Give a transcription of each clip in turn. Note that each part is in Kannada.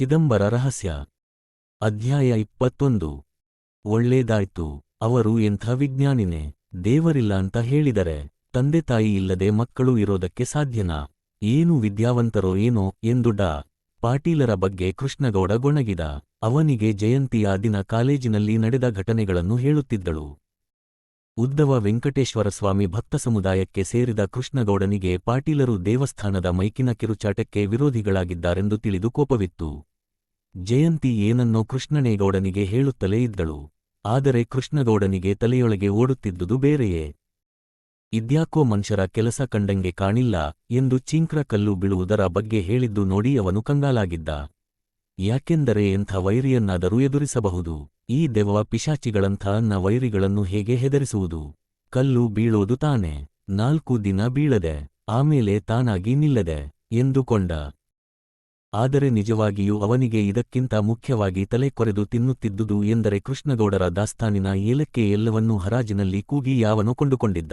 ಚಿದಂಬರ ರಹಸ್ಯ. ಅಧ್ಯಾಯ ಇಪ್ಪತ್ತೊಂದು. ಒಳ್ಳೇದಾಯ್ತು, ಅವರು ಎಂಥ ವಿಜ್ಞಾನಿನೇ, ದೇವರಿಲ್ಲ ಅಂತ ಹೇಳಿದರೆ, ತಂದೆ ತಾಯಿ ಇಲ್ಲದೆ ಮಕ್ಕಳು ಇರೋದಕ್ಕೆ ಸಾಧ್ಯನಾ? ಏನು ವಿದ್ಯಾವಂತರೋ ಏನೋ ಎಂದು ಡಾ. ಪಾಟೀಲರ ಬಗ್ಗೆ ಕೃಷ್ಣಗೌಡ ಗೊಣಗಿದ. ಅವನಿಗೆ ಜಯಂತಿಯ ದಿನ ಕಾಲೇಜಿನಲ್ಲಿ ನಡೆದ ಘಟನೆಗಳನ್ನು ಹೇಳುತ್ತಿದ್ದಳು. ಉದ್ದವ ವೆಂಕಟೇಶ್ವರಸ್ವಾಮಿ ಭಕ್ತ ಸಮುದಾಯಕ್ಕೆ ಸೇರಿದ ಕೃಷ್ಣಗೌಡನಿಗೆ ಪಾಟೀಲರು ದೇವಸ್ಥಾನದ ಮೈಕಿನ ಕಿರುಚಾಟಕ್ಕೆ ವಿರೋಧಿಗಳಾಗಿದ್ದಾರೆಂದು ತಿಳಿದು ಕೋಪವಿತ್ತು. ಜಯಂತಿ ಏನನ್ನೋ ಕೃಷ್ಣನೇಗೌಡನಿಗೆ ಹೇಳುತ್ತಲೇ ಇದ್ದಳು. ಆದರೆ ಕೃಷ್ಣಗೌಡನಿಗೆ ತಲೆಯೊಳಗೆ ಓಡುತ್ತಿದ್ದುದು ಬೇರೆಯೇ. ಇದ್ಯಾಕೋ ಮನುಷ್ಯರ ಕೆಲಸ ಕಂಡಂಗೆ ಕಾಣಿಲ್ಲ ಎಂದು ಚಿಂಕ್ರ ಕಲ್ಲು ಬೀಳುವುದರ ಬಗ್ಗೆ ಹೇಳಿದ್ದು ನೋಡಿ ಅವನು ಕಂಗಾಲಾಗಿದ್ದ. ಯಾಕೆಂದರೆ ಎಂಥ ವೈರಿಯನ್ನಾದರೂ ಎದುರಿಸಬಹುದು. ಈ ದೆವ್ವ ಪಿಶಾಚಿಗಳಂಥ ನ ವೈರಿಗಳನ್ನು ಹೇಗೆ ಹೆದರಿಸುವುದು? ಕಲ್ಲು ಬೀಳೋದು ತಾನೆ. ನಾಲ್ಕು ದಿನ ಬೀಳದೆ, ಆಮೇಲೆ ತಾನಾಗಿ ನಿಲ್ಲದೆ, ಎಂದುಕೊಂಡ. ಆದರೆ ನಿಜವಾಗಿಯೂ ಅವನಿಗೆ ಇದಕ್ಕಿಂತ ಮುಖ್ಯವಾಗಿ ತಲೆ ಕೊರೆದು ತಿನ್ನುತ್ತಿದ್ದುದು ಎಂದರೆ ಕೃಷ್ಣಗೌಡರ ದಾಸ್ತಾನಿನ ಏಲಕ್ಕೆ ಎಲ್ಲವನ್ನೂ ಹರಾಜಿನಲ್ಲಿ ಕೂಗಿ ಯಾವನೋ ಕೊಂಡುಕೊಂಡಿದ್ದ.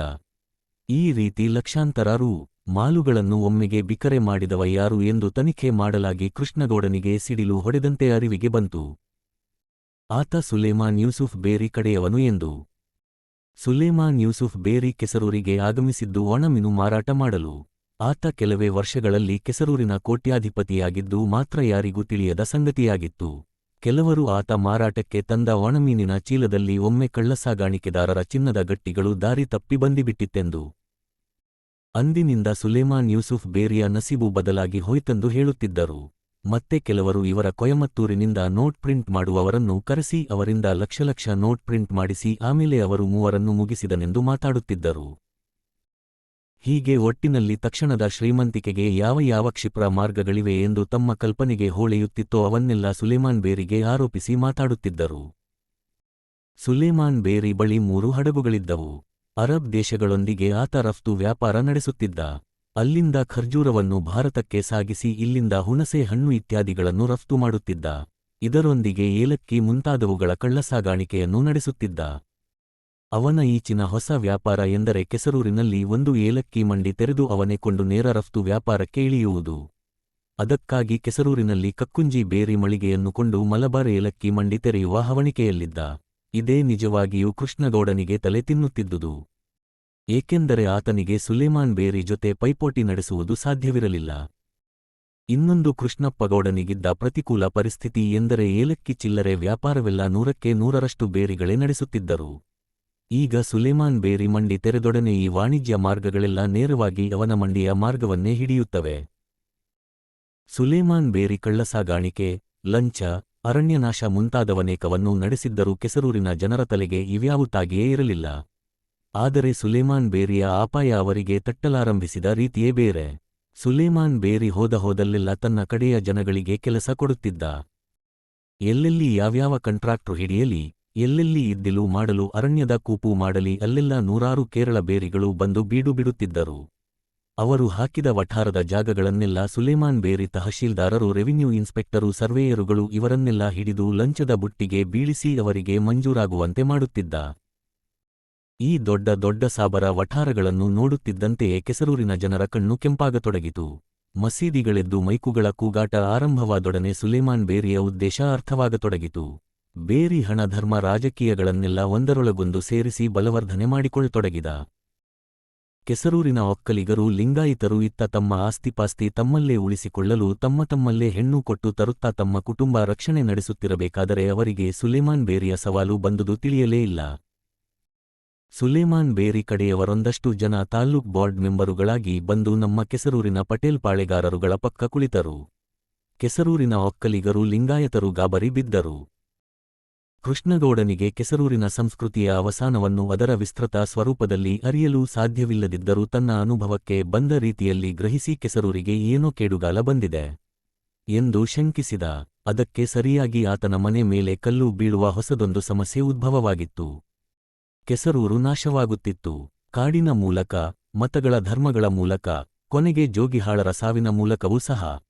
ಈ ರೀತಿ ಲಕ್ಷಾಂತರ ರು ಮಾಲುಗಳನ್ನು ಒಮ್ಮೆಗೆ ಬಿಕರೆ ಮಾಡಿದವ ಯಾರು ಎಂದು ತನಿಖೆ ಮಾಡಲಾಗಿ ಕೃಷ್ಣಗೌಡನಿಗೆ ಸಿಡಿಲು ಹೊಡೆದಂತೆ ಅರಿವಿಗೆ ಬಂತು. ಆತ ಸುಲೇಮಾನ್ ಯೂಸುಫ್ ಬೇರಿ ಕಡೆಯವನು ಎಂದು. ಸುಲೇಮಾನ್ ಯೂಸುಫ್ ಬೇರಿ ಕೆಸರೂರಿಗೆ ಆಗಮಿಸಿದ್ದು ಒಣಮಿನು ಮಾರಾಟ ಮಾಡಲು. ಆತ ಕೆಲವೇ ವರ್ಷಗಳಲ್ಲಿ ಕೆಸರೂರಿನ ಕೋಟ್ಯಾಧಿಪತಿಯಾಗಿದ್ದು ಮಾತ್ರ ಯಾರಿಗೂ ತಿಳಿಯದ ಸಂಗತಿಯಾಗಿತ್ತು. ಕೆಲವರು ಆತ ಮಾರಾಟಕ್ಕೆ ತಂದ ಒಣಮೀನಿನ ಚೀಲದಲ್ಲಿ ಒಮ್ಮೆ ಕಳ್ಳಸಾಗಾಣಿಕೆದಾರರ ಚಿನ್ನದ ಗಟ್ಟಿಗಳು ದಾರಿ ತಪ್ಪಿ ಬಂದಿಬಿಟ್ಟಿತ್ತೆಂದು. ಅಂದಿನಿಂದ ಸುಲೇಮಾನ್ ಯೂಸುಫ್ ಬೇರಿಯ ನಸೀಬು ಬದಲಾಗಿ ಹೋಯ್ತೆಂದು ಹೇಳುತ್ತಿದ್ದರು. ಮತ್ತೆ ಕೆಲವರು ಇವರ ಕೊಯಮತ್ತೂರಿನಿಂದ ನೋಟ್ ಪ್ರಿಂಟ್ ಮಾಡುವವರನ್ನು ಕರೆಸಿ ಅವರಿಂದ ಲಕ್ಷಲಕ್ಷ ನೋಟ್ ಪ್ರಿಂಟ್ ಮಾಡಿಸಿ ಆಮೇಲೆ ಅವರು ಮೂವರನ್ನು ಮುಗಿಸಿದನೆಂದು ಮಾತಾಡುತ್ತಿದ್ದರು. ಹೀಗೆ ಒಟ್ಟಿನಲ್ಲಿ ತಕ್ಷಣದ ಶ್ರೀಮಂತಿಕೆಗೆ ಯಾವ ಯಾವ ಕ್ಷಿಪ್ರ ಮಾರ್ಗಗಳಿವೆ ಎಂದು ತಮ್ಮ ಕಲ್ಪನೆಗೆ ಹೋಳೆಯುತ್ತಿತ್ತೋ ಅವನ್ನೆಲ್ಲ ಸುಲೇಮಾನ್ ಬೇರಿಗೆ ಆರೋಪಿಸಿ ಮಾತಾಡುತ್ತಿದ್ದರು. ಸುಲೇಮಾನ್ ಬೇರಿ ಬಳಿ ಮೂರು ಹಡಗುಗಳಿದ್ದವು. ಅರಬ್ ದೇಶಗಳೊಂದಿಗೆ ಆತ ರಫ್ತು ವ್ಯಾಪಾರ ನಡೆಸುತ್ತಿದ್ದ. ಅಲ್ಲಿಂದ ಖರ್ಜೂರವನ್ನು ಭಾರತಕ್ಕೆ ಸಾಗಿಸಿ ಇಲ್ಲಿಂದ ಹುಣಸೆ ಹಣ್ಣು ಇತ್ಯಾದಿಗಳನ್ನು ರಫ್ತು ಮಾಡುತ್ತಿದ್ದ. ಇದರೊಂದಿಗೆ ಏಲಕ್ಕಿ ಮುಂತಾದವುಗಳ ಕಳ್ಳಸಾಗಾಣಿಕೆಯನ್ನು ನಡೆಸುತ್ತಿದ್ದ. ಅವನ ಈಚಿನ ಹೊಸ ವ್ಯಾಪಾರ ಎಂದರೆ ಕೆಸರೂರಿನಲ್ಲಿ ಒಂದು ಏಲಕ್ಕಿ ಮಂಡಿ ತೆರೆದು ಅವನೇ ಕೊಂಡು ನೇರ ರಫ್ತು ವ್ಯಾಪಾರಕ್ಕೆ ಇಳಿಯುವುದು. ಅದಕ್ಕಾಗಿ ಕೆಸರೂರಿನಲ್ಲಿ ಕಕ್ಕುಂಜಿ ಬೇರಿ ಮಳಿಗೆಯನ್ನು ಕೊಂಡು ಮಲಬಾರ್ ಏಲಕ್ಕಿ ಮಂಡಿ ತೆರೆಯುವ ಹವಣಿಕೆಯಲ್ಲಿದ್ದ. ಇದೇ ನಿಜವಾಗಿಯೂ ಕೃಷ್ಣಗೌಡನಿಗೆ ತಲೆ ತಿನ್ನುತ್ತಿದ್ದುದು. ಏಕೆಂದರೆ ಆತನಿಗೆ ಸುಲೇಮಾನ್ ಬೇರಿ ಜೊತೆ ಪೈಪೋಟಿ ನಡೆಸುವುದು ಸಾಧ್ಯವಿರಲಿಲ್ಲ. ಇನ್ನೊಂದು ಕೃಷ್ಣಪ್ಪಗೌಡನಿಗಿದ್ದ ಪ್ರತಿಕೂಲ ಪರಿಸ್ಥಿತಿ ಎಂದರೆ ಏಲಕ್ಕಿ ಚಿಲ್ಲರೆ ವ್ಯಾಪಾರವೆಲ್ಲ ನೂರಕ್ಕೆ ನೂರರಷ್ಟು ಬೇರಿಗಳೇ ನಡೆಸುತ್ತಿದ್ದರು. ಈಗ ಸುಲೇಮಾನ್ ಬೇರಿ ಮಂಡಿ ತೆರೆದೊಡನೆ ಈ ವಾಣಿಜ್ಯ ಮಾರ್ಗಗಳೆಲ್ಲ ನೇರವಾಗಿ ಅವನ ಮಂಡಿಯ ಮಾರ್ಗವನ್ನೇ ಹಿಡಿಯುತ್ತವೆ. ಸುಲೇಮಾನ್ ಬೇರಿ ಕಳ್ಳಸಾಗಾಣಿಕೆ, ಲಂಚ, ಅರಣ್ಯನಾಶ ಮುಂತಾದವನೇಕವನ್ನು ನಡೆಸಿದ್ದರೂ ಕೆಸರೂರಿನ ಜನರ ತಲೆಗೆ ಇವ್ಯಾವುತ್ತಾಗಿಯೇ ಇರಲಿಲ್ಲ. ಆದರೆ ಸುಲೇಮಾನ್ ಬೇರಿಯ ಆಪಾಯ ಅವರಿಗೆ ತಟ್ಟಲಾರಂಭಿಸಿದ ರೀತಿಯೇ ಬೇರೆ. ಸುಲೇಮಾನ್ ಬೇರಿ ಹೋದ ಹೋದಲ್ಲೆಲ್ಲ ತನ್ನ ಕಡೆಯ ಜನಗಳಿಗೆ ಕೆಲಸ ಕೊಡುತ್ತಿದ್ದ. ಎಲ್ಲೆಲ್ಲಿ ಯಾವ್ಯಾವ ಕಂಟ್ರಾಕ್ಟ್ರು ಹಿಡಿಯಲಿ ಎಲ್ಲೆಲ್ಲಿ ಇದ್ದಿಲು ಮಾಡಲು ಅರಣ್ಯದ ಕೂಪು ಮಾಡಲಿ ಅಲ್ಲೆಲ್ಲ ನೂರಾರು ಕೇರಳ ಬೇರಿಗಳು ಬಂದು ಬೀಡುಬಿಡುತ್ತಿದ್ದರು. ಅವರು ಹಾಕಿದ ವಠಾರದ ಜಾಗಗಳನ್ನೆಲ್ಲ ಸುಲೇಮಾನ್ ಬೇರಿ ತಹಶೀಲ್ದಾರರು, ರೆವಿನ್ಯೂ ಇನ್ಸ್ಪೆಕ್ಟರು, ಸರ್ವೇಯರುಗಳು ಇವರನ್ನೆಲ್ಲ ಹಿಡಿದು ಲಂಚದ ಬುಟ್ಟಿಗೆ ಬೀಳಿಸಿ ಅವರಿಗೆ ಮಂಜೂರಾಗುವಂತೆ ಮಾಡುತ್ತಿದ್ದ. ಈ ದೊಡ್ಡ ದೊಡ್ಡ ಸಾಬರ ವಠಾರಗಳನ್ನು ನೋಡುತ್ತಿದ್ದಂತೆಯೇ ಕೆಸರೂರಿನ ಜನರ ಕಣ್ಣು ಕೆಂಪಾಗತೊಡಗಿತು. ಮಸೀದಿಗಳೆದ್ದು ಮೈಕುಗಳ ಕೂಗಾಟ ಆರಂಭವಾದೊಡನೆ ಸುಲೇಮಾನ್ ಬೇರಿಯ ಉದ್ದೇಶ ಅರ್ಥವಾಗತೊಡಗಿತು. ಬೇರಿ ಹಣ ಧರ್ಮ ರಾಜಕೀಯಗಳನ್ನೆಲ್ಲ ಒಂದರೊಳಗೊಂದು ಸೇರಿಸಿ ಬಲವರ್ಧನೆ ಮಾಡಿಕೊಳ್ಳತೊಡಗಿದ. ಕೆಸರೂರಿನ ಒಕ್ಕಲಿಗರು ಲಿಂಗಾಯಿತರು ಇತ್ತ ತಮ್ಮ ಆಸ್ತಿಪಾಸ್ತಿ ತಮ್ಮಲ್ಲೇ ಉಳಿಸಿಕೊಳ್ಳಲು ತಮ್ಮ ತಮ್ಮಲ್ಲೇ ಹೆಣ್ಣು ಕೊಟ್ಟು ತರುತ್ತಾ ತಮ್ಮ ಕುಟುಂಬ ರಕ್ಷಣೆ ನಡೆಸುತ್ತಿರಬೇಕಾದರೆ ಅವರಿಗೆ ಸುಲೇಮಾನ್ ಬೇರಿಯ ಸವಾಲು ಬಂದುದು ತಿಳಿಯಲೇ ಇಲ್ಲ. ಸುಲೇಮಾನ್ ಬೇರಿ ಕಡೆಯವರೊಂದಷ್ಟು ಜನ ತಾಲ್ಲೂಕ್ ಬೋರ್ಡ್ ಮೆಂಬರುಗಳಾಗಿ ಬಂದು ನಮ್ಮ ಕೆಸರೂರಿನ ಪಟೇಲ್ ಪಾಳೆಗಾರರುಗಳ ಪಕ್ಕ ಕುಳಿತರು. ಕೆಸರೂರಿನ ಒಕ್ಕಲಿಗರು ಲಿಂಗಾಯತರು ಗಾಬರಿ ಬಿದ್ದರು. ಕೃಷ್ಣಗೌಡನಿಗೆ ಕೆಸರೂರಿನ ಸಂಸ್ಕೃತಿಯ ಅವಸಾನವನ್ನು ಅದರ ವಿಸ್ತೃತ ಸ್ವರೂಪದಲ್ಲಿ ಅರಿಯಲು ಸಾಧ್ಯವಿಲ್ಲದಿದ್ದರೂ ತನ್ನ ಅನುಭವಕ್ಕೆ ಬಂದ ರೀತಿಯಲ್ಲಿ ಗ್ರಹಿಸಿ ಕೆಸರೂರಿಗೆ ಏನೋ ಕೇಡುಗಾಲ ಬಂದಿದೆ ಎಂದು ಶಂಕಿಸಿದ. ಅದಕ್ಕೆ ಸರಿಯಾಗಿ ಆತನ ಮನೆ ಮೇಲೆ ಕಲ್ಲು ಬೀಳುವ ಹೊಸದೊಂದು ಸಮಸ್ಯೆ ಉದ್ಭವವಾಗಿತ್ತು. ಕೆಸರೂರು ನಾಶವಾಗುತ್ತಿತ್ತು. ಕಾಡಿನ ಮೂಲಕ, ಮತಗಳ ಧರ್ಮಗಳ ಮೂಲಕ, ಕೊನೆಗೆ ಜೋಗಿಹಾಳರ ಸಾವಿನ ಮೂಲಕವೂ ಸಹ.